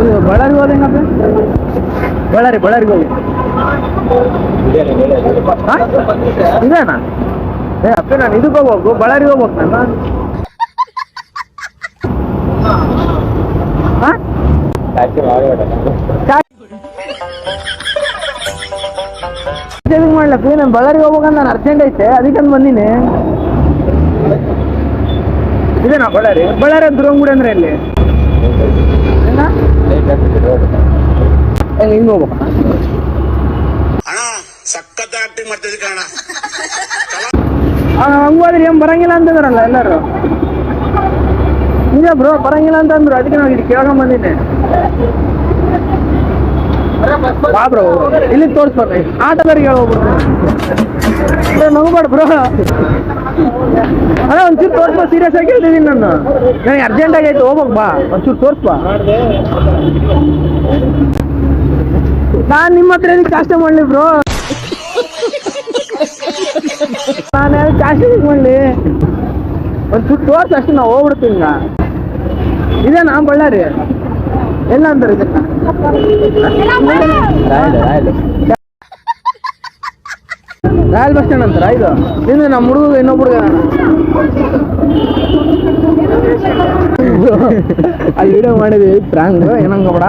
ಇದು ಬಳ್ಳಾರಿಗೆ ಹೋದ ಹೆಂಗಪ್ಪ ಬಳ್ಳಾರಿ ಬಳ್ಳಾರಿಗೆ ಹೋಗಿ? ಇದೇನಾ? ಏ ಅಪ್ಪ ನಾನು ಇದಕ್ಕೆ ಹೋಗ್ಬೇಕು ಬಳ್ಳಾರಿಗೆ ಹೋಗ್ಬೇಕು ನಾನು. ಹಾ? ಸೇವಿಂಗ್ ಮಾಡ್ಲಕ್ಕ ನಾನು ಬಳ್ಳಾರಿಗೆ ಹೋಗ್ಬೇಕಂತ ನಾನು ಅರ್ಜೆಂಟ್ ಐತೆ ಅದಕ್ಕೆ ಬಂದೀನಿ. ಇದೇನಾ ಬಳ್ಳಾರಿ? ಬಳ್ಳಾರಿ ದುರಂಗುಡಿ ಅಂದ್ರೆ ಎಲ್ಲಿ? ಹೆಂಗ ಹೆಂಗ ಹಿಂಗೆ ಹೋಗ್ಬೇಕಾ ಅಣ್ಣ ಸಖತ್ ಆಕ್ಟಿಂಗ್ ಮಾಡ್ತಿದ್ದೆ ಕಣ ಹಂಗೋದ್ರೆ ಏನ್ ಬರಂಗಿಲ್ಲ ಅಂತಂದ್ರಲ್ಲ ಎಲ್ಲರೂ ನಿಜ ಬ್ರೋ ಬರಂಗಿಲ್ಲ ಅಂತಂದ್ರು ಅದಕ್ಕೆ ನಾವು ಇಲ್ಲಿ ಕೇಳಕೊಂಡ್ ಬಂದಿದ್ದೆ ಬಾ ಬ್ರೋ ಇಲ್ಲಿ ತೋರಿಸ್ಬೇಕು ಆಟಗಾರಿಗೆ ಹೇಳೋಗ್ಬಿಡ್ತು ನಗಬೇಡ ಬ್ರೋ ಅಲ್ಲ ಒಂಚೂರು ತೋರಿಸ್ಬಾ ಸೀರಿಯಸ್ ಆಗಿ ಹೇಳ್ತಿದ್ದೀನಿ ನಾನು ನನಗೆ ಅರ್ಜೆಂಟ್ ಆಗೈತೆ ಹೋಗ್ಬೇಕು ಬಾ, ಒಂಚೂರು ತೋರಿಸ್ಬಾ. ನಾನು ನಿಮ್ಮ ಹತ್ರ ಏನಕ್ಕೆ ಚಾಷ್ಟೆ ಮಾಡಲಿ ಬ್ರೋ ನಾನು ಯಾರು ಕಾಸ್ಟ್ ಮಾಡಲಿ? ಒಂಚೂರು ತೋರ್ಸು, ಅಷ್ಟು ನಾವು ಹೋಗ್ಬಿಡ್ತೀನಿ ನಾ. ಇದೇ ನಾ ಬಳ್ಳಾರಿ. ಎಲ್ಲ ಅಂತಾರೆ ಇದನ್ನ ರಾಯಲ್ ಬಸ್ ಸ್ಟ್ಯಾಂಡ್ ಅಂತಾರ? ಇದು? ನಿಂದು ನಮ್ಮ ಹುಡುಗ ಇನ್ನೊಬ್ಬ ಹುಡುಗ ಅಲ್ಲಿ ವಿಡಿಯೋ ಮಾಡಿದ್ವಿ ಪ್ರಾಂಗ್ ಏನಂಗ ಬೇಡ?